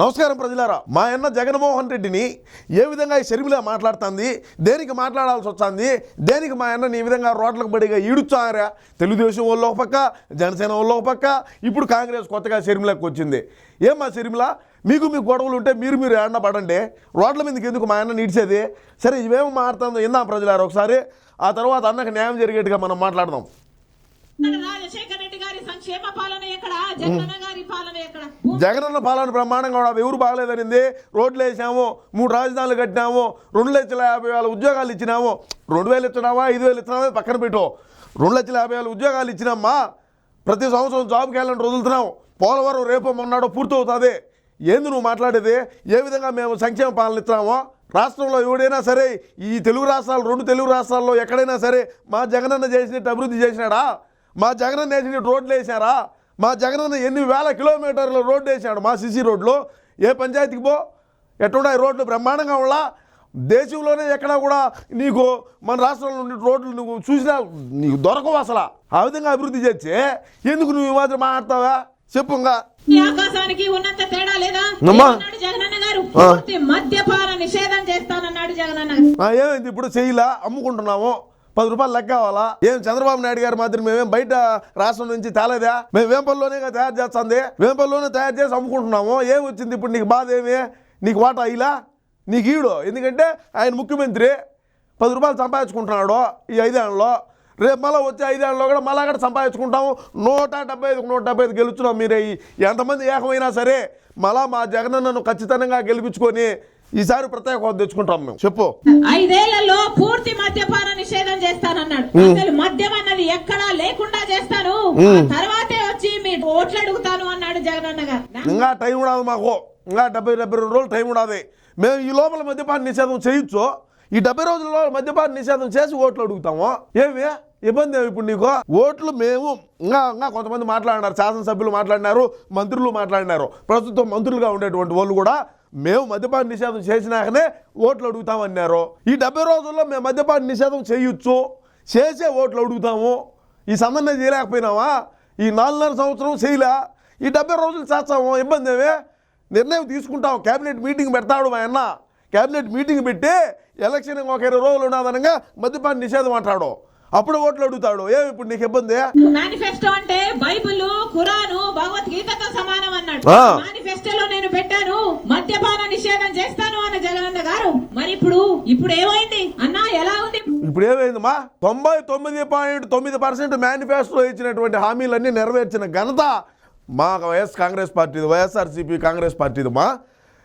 నమస్కారం ప్రజలారా. మా అన్న జగన్మోహన్ రెడ్డిని ఏ విధంగా ఈ షర్మిల మాట్లాడుతుంది? దేనికి మాట్లాడాల్సి వస్తుంది? దేనికి మా అన్నని ఈ విధంగా రోడ్లకు బడిగా ఈడుచారా తెలుగుదేశం వాళ్ళు ఒక పక్క జనసేన వాళ్ళు ఒక పక్క ఇప్పుడు కాంగ్రెస్ కొత్తగా షర్మిలకు వచ్చింది. ఏం మా షర్మిల? మీకు మీకు గొడవలు ఉంటే మీరు మీరు ఎండ పడండి. రోడ్ల మీదకి ఎందుకు మా అన్న నీడ్చేది సరే ఇవేమి మాట్లాడుతుందో ఇందాం ప్రజలారా ఒకసారి. ఆ తర్వాత అన్నకు న్యాయం జరిగేట్టుగా మనం మాట్లాడదాం. జగనన్న పాలన బ్రహ్మాండంగా ఉండదు ఎవరు బాగలేదనింది? రోడ్లు వేసాము మూడు రాజధానులు కట్టినాము రెండు లక్షల యాభై వేల ఉద్యోగాలు ఇచ్చినాము. రెండు వేలు ఇచ్చినావా ఐదు వేలు ఇచ్చినావా పక్కన పెట్టు. రెండు లక్షల యాభై వేల ఉద్యోగాలు ఇచ్చినామా ప్రతి సంవత్సరం జాబ్ క్యాలెండర్ వదులుతున్నాం పోలవరం రేపు మొన్నాడో పూర్తవుతుంది. ఏంది నువ్వు మాట్లాడేది? ఏ విధంగా మేము సంక్షేమ పాలన ఇస్తున్నామో? రాష్ట్రంలో ఎవడైనా సరే ఈ తెలుగు రాష్ట్రాలు రెండు తెలుగు రాష్ట్రాల్లో ఎక్కడైనా సరే మా జగనన్న చేసినట్టు అభివృద్ధి చేసినాడా? మా జగనన్న వేసినట్టు రోడ్లు వేసారా మా జగనన్న ఎన్ని వేల కిలోమీటర్ల రోడ్డు వేసాడు మా సిసి రోడ్లు? ఏ పంచాయతీకి పో? ఎట్టున్నాయి రోడ్లు? బ్రహ్మాండంగా ఉన్నా దేశంలోనే ఎక్కడా కూడా నీకు మన రాష్ట్రంలో ఉండే రోడ్లు నువ్వు చూసినా నీకు దొరకవు అసలు. ఆ విధంగా అభివృద్ధి చేస్తే ఎందుకు నువ్వు ఈ మాత్రం మాట్లాడతావా? చెప్పు ఆకాశానికి ఉన్నంత తేడా లేదా? అమ్మా. ఏమన్నాడు జగనన్న గారు? పూర్తి మద్యపాన నిషేధం చేస్తానన్నాడు జగనన్న. గారు ఆ, ఏమైంది? ఇప్పుడు చెయ్యిలా? అమ్ముకుంటున్నాము. పది రూపాయలు లెక్క కావాలా? ఏం చంద్రబాబు నాయుడు గారు మాత్రం మేమేం బయట రాష్ట్రం నుంచి తేలేదా? మేము వేంపల్లోనే తయారు చేస్తుంది. వేంపల్లోనే తయారు చేసి అమ్ముకుంటున్నాము. ఏం వచ్చింది ఇప్పుడు నీకు బాధ ఏమి? నీకు వాటా ఇలా నీకు ఈడు. ఎందుకంటే ఆయన ముఖ్యమంత్రి. పది రూపాయలు సంపాదించుకుంటున్నాడు ఈ ఐదేళ్ళలో. రేపు మళ్ళీ వచ్చే ఐదేళ్ళలో కూడా మళ్ళా కూడా సంపాదించుకుంటాము. నూట డెబ్బై ఐదు నూట డెబ్బై ఐదు గెలుచున్నాం మీరే. ఎంతమంది ఏకమైనా సరే మళ్ళా మా జగనన్నను ఖచ్చితంగా గెలిపించుకొని ఈసారి ప్రత్యేక హోదా తెచ్చుకుంటాం మేము. చెప్పు. ఐదేళ్ళలో పూర్తి మద్యపాన నిషేధం చేస్తానన్నాడు. అసలు మద్యం అన్నది ఎక్కడా లేకుండా చేస్తాను. తర్వాతే వచ్చి మీ ఓట్లు అడుగుతాను అన్నాడు జగనన్న గారు. ఇంకా టైం ఉండదు మాకు. ఇంకా డెబ్బై డెబ్బై రెండు రోజులు టైం ఉండదు. మేము ఈ లోపల మద్యపాన నిషేధం చేయొచ్చు. ఈ డెబ్బై రోజుల్లో మద్యపాన నిషేధం చేసి ఓట్లు అడుగుతాము. ఏమి? ఇబ్బంది ఏమి ఇప్పుడు నీకు? ఓట్లు మేము ఇంకా ఇంకా కొంతమంది మాట్లాడినారు. శాసనసభ్యులు మాట్లాడినారు మంత్రులు మాట్లాడినారు. ప్రస్తుతం మంత్రులుగా ఉండేటువంటి వాళ్ళు కూడా మేము మద్యపాన నిషేధం చేసినాకనే ఓట్లు అడుగుతామన్నారు. ఈ డెబ్బై రోజుల్లో మేము మద్యపాన నిషేధం చేయొచ్చు. చేసే ఓట్లు అడుగుతాము. ఈ సంబంధం చేయలేకపోయినావా ఈ నాలుగున్నర సంవత్సరం చేయలే. ఈ డెబ్బై రోజులు చేస్తాము. ఇబ్బంది ఏమే? నిర్ణయం తీసుకుంటాం. కేబినెట్ మీటింగ్ పెడతాడు మా అన్న. కేబినెట్ మీటింగ్ పెట్టి ఎలక్షన్ ఒక ఇరవై రోజులు ఉన్నదనగా మద్యపాన నిషేధం అంటాడు. అప్పుడు ఓట్లు అడుగుతాడు. ఏమి ఇప్పుడు నీకు ఇబ్బంది? మేనిఫెస్టో అంటే బైబిల్ ఖురాను భగవద్గీతతో సమానం అన్నాడు నేను పెట్టాను మద్యపాన నిషేధం చేస్తాను అన్న జగనన్న గారు. మరి ఇప్పుడు ఇప్పుడు ఏమైంది? అన్నా ఎలా ఉంది? ఇప్పుడు ఏమైందమ్మా? తొంభై తొమ్మిది పాయింట్ తొమ్మిది పర్సెంట్ మేనిఫెస్టోలో ఇచ్చినటువంటి హామీలన్నీ నెరవేర్చిన ఘనత మా వైఎస్ కాంగ్రెస్ పార్టీది వైఎస్ఆర్సీపీ కాంగ్రెస్ పార్టీదమ్మా.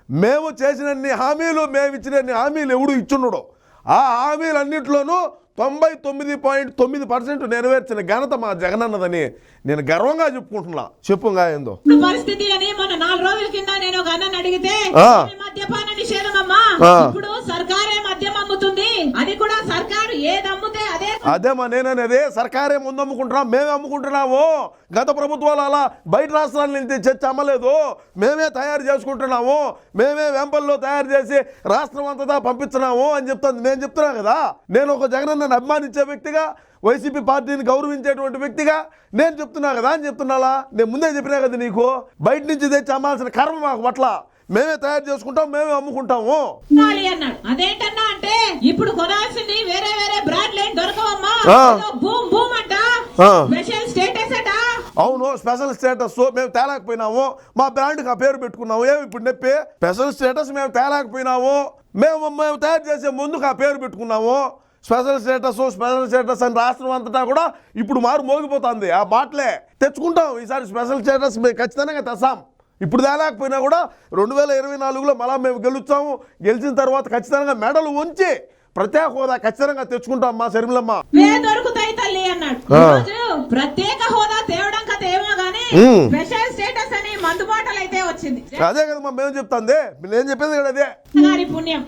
మేము చేసినన్ని హామీలు మేము ఇచ్చినన్ని హామీలు ఎవడు ఇచ్చున్నాడు ఆ హామీలన్నింటిలోనూ తొంభై తొమ్మిది పాయింట్ తొమ్మిది పర్సెంట్ నెరవేర్చిన ఘనత మా జగనన్నదని నేను గర్వంగా చెప్పుకుంటున్నా చెప్పుగా ఏందో ఇప్పుడు పరిస్థితి అని మొన్న నాలుగు రోజుల కింద నేను ఒక అన్నని అడిగితే ఆ. "ఇది మద్యపాన నిషేధం అమ్మా. ఇప్పుడు సర్కారే మద్యం అమ్ముతుంది అది కూడా సర్కారు ఏది అమ్ముతే అదేమా అదే నేననేది సర్కారే ముందు అమ్ముకుంటున్నాం మేమే అమ్ముకుంటున్నాము గత ప్రభుత్వాలు అలా బయట రాష్ట్రాల నుంచి చర్చ అమ్మలేదు. మేమే తయారు చేసుకుంటున్నాము మేమే వెంపల్లో తయారు చేసి రాష్ట్రం అంతటా పంపిస్తున్నాము అని చెప్తాను నేను చెప్తున్నా కదా నేను ఒక జగనన్న అభిమానించే వ్యక్తిగా వైసీపీ పార్టీని గౌరవించేటువంటి వ్యక్తిగా నేను చెప్తున్నా కదా అని చెప్తున్నాలా? నేను ముందే చెప్పినా కదా నీకు బయట నుంచి తెచ్చి అమ్మాల్సిన కర్మ మాకు పట్ల. మేమే తయారు చేసుకుంటాం మేమే అమ్ముకుంటాము. అదేంటన్నా అంటే ఇప్పుడు కొనాల్సింది వేరే వేరే బ్రాండ్ లేని దొరకవమ్మా ఆ. ఏదో బూమ్ బూమ్ అంట ఆ. స్పెషల్ స్టేటస్ అట అవును స్పెషల్ స్టేటస్. మేము తేలేకపోయినాము. మా బ్రాండ్కి ఆ పేరు పెట్టుకున్నాము. ఏమి ఇప్పుడు నొప్పి? స్పెషల్ స్టేటస్ మేము తేలేకపోయినాము. మేము మేము తయారు చేసే ముందుకు ఆ పేరు పెట్టుకున్నాము. స్పెషల్ స్టేటస్ స్పెషల్ స్టేటస్ అని రాష్ట్రం అంతటా కూడా ఇప్పుడు మారు మోగిపోతుంది. ఆ మాటలే తెచ్చుకుంటాం. ఈసారి స్పెషల్ స్టేటస్ మేము ఖచ్చితంగా తెస్తాం. ఇప్పుడు తేలేకపోయినా కూడా రెండు వేల ఇరవై నాలుగులో మళ్ళా మేము గెలుస్తాము. గెలిచిన తర్వాత ఖచ్చితంగా మెడలు ఉంచి ప్రత్యేక హోదా ఖచ్చితంగా తెచ్చుకుంటాం మా శర్మిలమ్మ. దొరుకుతాయి తల్లి అన్నాడు. ప్రత్యేక హోదా తేవడం కథ ఏమో గానీ. స్పెషల్ స్టేటస్ అని మందు అయితే వచ్చింది. అదే కదా మేము చెప్తాంది. నేను చెప్పేది కూడా అదే. గారి పుణ్యం.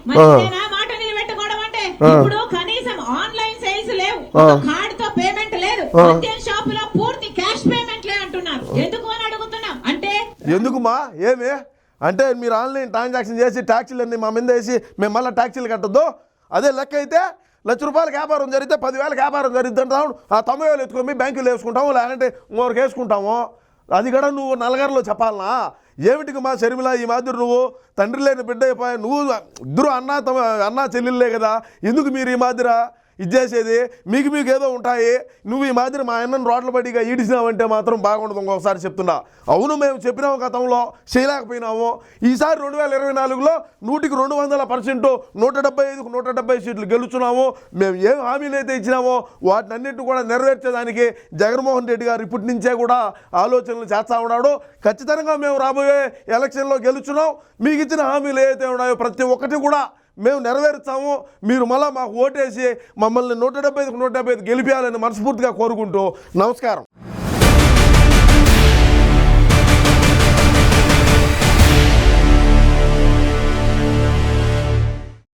మాట నిలబెట్టుకోవడం అంటే. ఇప్పుడు కనీసం ఆన్లైన్ సేల్స్ లేవు. కార్డ్తో పేమెంట్ లేదు. షాప్లో పూర్తి క్యాష్ పేమెంట్ లే అంటున్నారు. ఎందుకు అని అడుగుతున్నాం? అంటే ఎందుకుమా ఏమి? అంటే మీరు ఆన్లైన్ ట్రాన్సాక్షన్ చేసి ట్యాక్సీలన్నీ మా మీద వేసి మేము మళ్ళీ ట్యాక్సీలు కట్టద్దు? అదే లెక్క అయితే లక్ష రూపాయలకి వ్యాపారం జరిగితే పదివేలకు వ్యాపారం జరిగితే అంటాం ఆ తొంభై వేలు ఎత్తుకొని బ్యాంకులో వేసుకుంటాము లేదంటే ఇంకొకరికి వేసుకుంటాము. అది కూడా నువ్వు నలగరలో చెప్పాలనా? ఏమిటికి మా షర్మిల ఈ మాదిరి నువ్వు తండ్రి లేని బిడ్డ అయిపోయా నువ్వు ఇద్దరు అన్న తమ అన్న చెల్లెళ్ళే కదా. ఎందుకు మీరు ఈ మాదిరా? ఇచ్చేసేది మీకు మీకు ఏదో ఉంటాయి. నువ్వు ఈ మాదిరి మా అన్నను రోడ్ల బడిగా ఈడిసినావంటే మాత్రం బాగుండదు ఇంకొకసారి చెప్తున్నా. అవును మేము చెప్పినాము గతంలో చేయలేకపోయినాము. ఈసారి రెండు వేల ఇరవై నాలుగులో నూటికి రెండు వందల పర్సెంట్ నూట డెబ్బై ఐదుకు నూట డెబ్బై సీట్లు గెలుచున్నాము. మేము ఏం హామీలు అయితే ఇచ్చినామో వాటినన్నిటి కూడా నెరవేర్చేదానికి జగన్మోహన్ రెడ్డి గారు ఇప్పటి నుంచే కూడా ఆలోచనలు చేస్తా ఉన్నాడు. ఖచ్చితంగా మేము రాబోయే ఎలక్షన్లో గెలుచున్నాం. మీకు ఇచ్చిన హామీలు ఏవైతే ఉన్నాయో ప్రతి ఒక్కటి కూడా మేము నెరవేరుస్తాము మీరు మళ్ళీ మాకు ఓటేసి మమ్మల్ని నూట డెబ్బై ఐదుకు నూట డెబ్బై ఐదు గెలిపించాలని మనస్ఫూర్తిగా కోరుకుంటూ నమస్కారం.